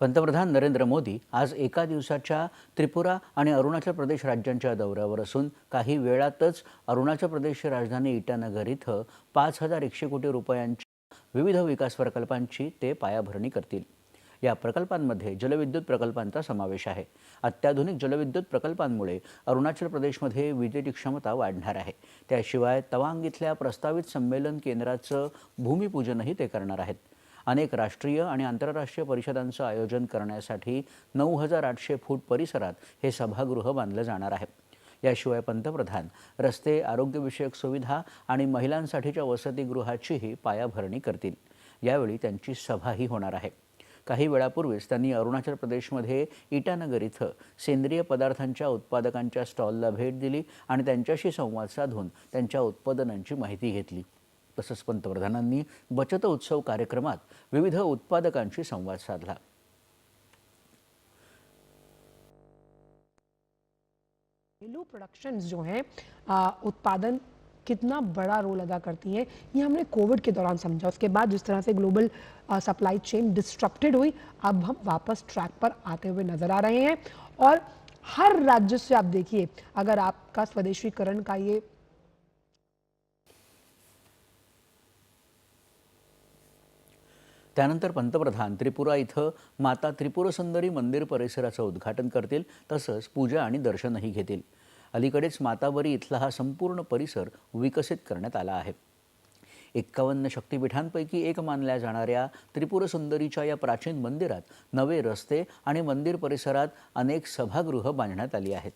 पंतप्रधान नरेंद्र मोदी आज एका दिवसाच्या त्रिपुरा आणि अरुणाचल प्रदेश राज्यांच्या दौऱ्यावर असून काही वेळातच अरुणाचल प्रदेशची राजधानी इटानगर इथं पाच हजार एकशे कोटी रुपयांच्या विविध विकास प्रकल्पांची ते पायाभरणी करतील. या प्रकल्पांमध्ये जलविद्युत प्रकल्पांचा समावेश आहे. अत्याधुनिक जलविद्युत प्रकल्पांमुळे अरुणाचल प्रदेशमध्ये विजेची क्षमता वाढणार आहे. त्याशिवाय तवांग इथल्या प्रस्तावित संमेलन केंद्राचं भूमिपूजनही ते करणार आहेत. अनेक राष्ट्रीय आणि आंतरराष्ट्रीय परिषदांचं आयोजन करण्यासाठी नऊ हजार आठशे फूट परिसरात हे सभागृह बांधलं जाणार आहे. याशिवाय पंतप्रधान रस्ते आरोग्यविषयक सुविधा आणि महिलांसाठीच्या वसतिगृहाचीही पायाभरणी करतील. यावेळी त्यांची सभाही होणार आहे. काही वेळापूर्वीच त्यांनी अरुणाचल प्रदेशमध्ये इटानगर इथं सेंद्रिय पदार्थांच्या उत्पादकांच्या स्टॉलला भेट दिली आणि त्यांच्याशी संवाद साधून त्यांच्या उत्पादनांची माहिती घेतली. तसंच पंतप्रधानांनी बचत उत्सव कार्यक्रमात विविध उत्पादकांशी संवाद साधला. घरेलू प्रोडक्शंस जो हैं उत्पादन कितना बड़ा रोल अदा करती हैं, ये हमने कोविड के दौरान समझा। उसके बाद जिस तरह से ग्लोबल सप्लाई चेन डिस्ट्रप्टेड हुई, अब हम वापस ट्रैक पर आते हुए नज़र आ रहे हैं। और हर राज्य से आप देखिए, अगर आपका स्वदेशीकरण का ये त्यानंतर पंतप्रधान त्रिपुरा इथं माता त्रिपुरसुंदरी मंदिर परिसराचं उद्घाटन करतील तसंच पूजा आणि दर्शनही घेतील. अलीकडेच माताबरी इथला हा संपूर्ण परिसर विकसित करण्यात आला आहे. एक्कावन्न शक्तिपीठांपैकी एक मानल्या जाणाऱ्या त्रिपुरसुंदरीच्या या प्राचीन मंदिरात नवे रस्ते आणि मंदिर परिसरात अनेक सभागृह बांधण्यात आली आहेत.